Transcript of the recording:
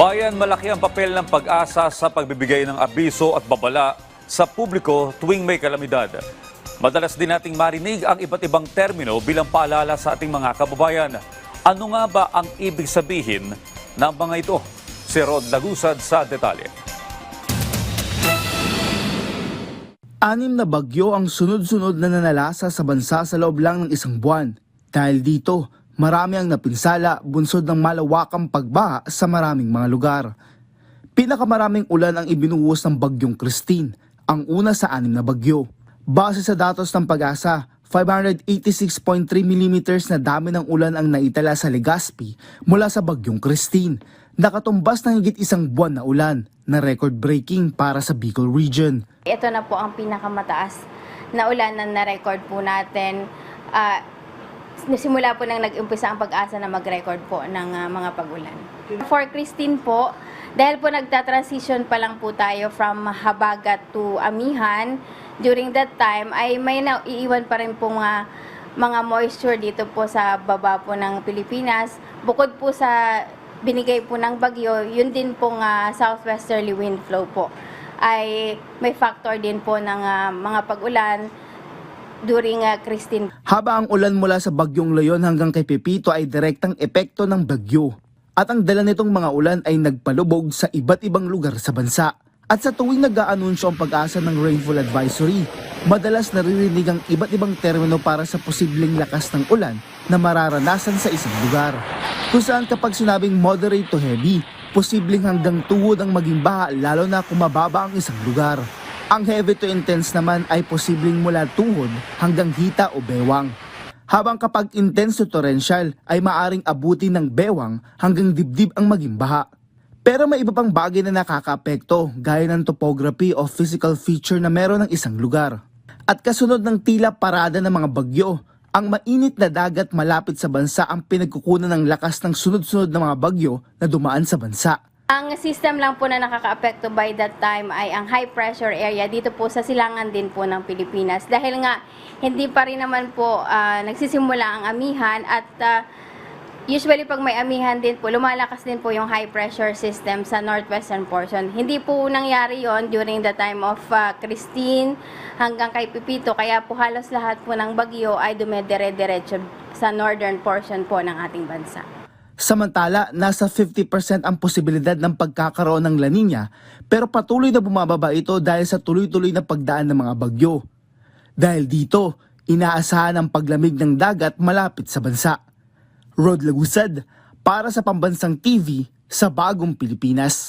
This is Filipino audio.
Bayan, malaki ang papel ng pag-asa sa pagbibigay ng abiso at babala sa publiko tuwing may kalamidad. Madalas din nating marinig ang iba't ibang termino bilang paalala sa ating mga kababayan. Ano nga ba ang ibig sabihin ng mga ito? Si Rod Lagusad sa detalye. Anim na bagyo ang sunod-sunod na nanalasa sa bansa sa loob lang ng isang buwan. Dahil dito, marami ang napinsala bunsod ng malawakang pagbaha sa maraming mga lugar. Pinakamaraming ulan ang ibinuhos ng bagyong Christine, ang una sa anim na bagyo. Base sa datos ng pag-asa, 586.3 mm na dami ng ulan ang naitala sa Legazpi mula sa bagyong Christine. Nakatumbas ng higit isang buwan na ulan na record-breaking para sa Bicol region. Ito na po ang pinakamataas na ulan na na-record po natin. Ah, simula po nang nag-umpisa ang pag-asa na mag-record po ng ah, mga pag-ulan. For Christine po, dahil po nagta-transition pa lang po tayo from Habagat to Amihan, during that time ay may naiiwan pa rin po mga mga moisture dito po sa baba po ng Pilipinas. Bukod po sa binigay po ng bagyo, yun din pong ah, southwesterly wind flow po ay may factor din po ng ah, mga pag-ulan during ah, Christine Haba ang ulan mula sa bagyong Leon hanggang kay Pepito ay direktang epekto ng bagyo. At ang dala nitong mga ulan ay nagpalubog sa iba't ibang lugar sa bansa. At sa tuwing nag-aanunsyo ang pag-asa ng rainfall advisory, madalas naririnig ang iba't ibang termino para sa posibleng lakas ng ulan na mararanasan sa isang lugar. Kung saan kapag sinabing moderate to heavy, posibleng hanggang tuhod ang maging baha lalo na kung mababa ang isang lugar. Ang heavy to intense naman ay posibleng mula tuhod hanggang hita o bewang. Habang kapag intense to torrential ay maaring abuti ng bewang hanggang dibdib ang maging baha. Pero may iba pang bagay na nakakaapekto gaya ng topography o physical feature na meron ng isang lugar. At kasunod ng tila parada ng mga bagyo, ang mainit na dagat malapit sa bansa ang pinagkukunan ng lakas ng sunod-sunod na mga bagyo na dumaan sa bansa. Ang system lang po na nakakaapekto by that time ay ang high pressure area dito po sa silangan din po ng Pilipinas. Dahil nga hindi pa rin naman po ah, nagsisimula ang amihan at ah, usually pag may amihan din po, lumalakas din po yung high pressure system sa northwestern portion. Hindi po nangyari yon during the time of ah, Christine hanggang kay Pipito. Kaya po halos lahat po ng bagyo ay dumedere-derecho sa northern portion po ng ating bansa. Samantala, nasa 50% ang posibilidad ng pagkakaroon ng La Nina pero patuloy na bumababa ito dahil sa tuloy-tuloy na pagdaan ng mga bagyo. Dahil dito, inaasahan ang paglamig ng dagat malapit sa bansa. Rod Lagusad, para sa Pambansang TV sa Bagong Pilipinas.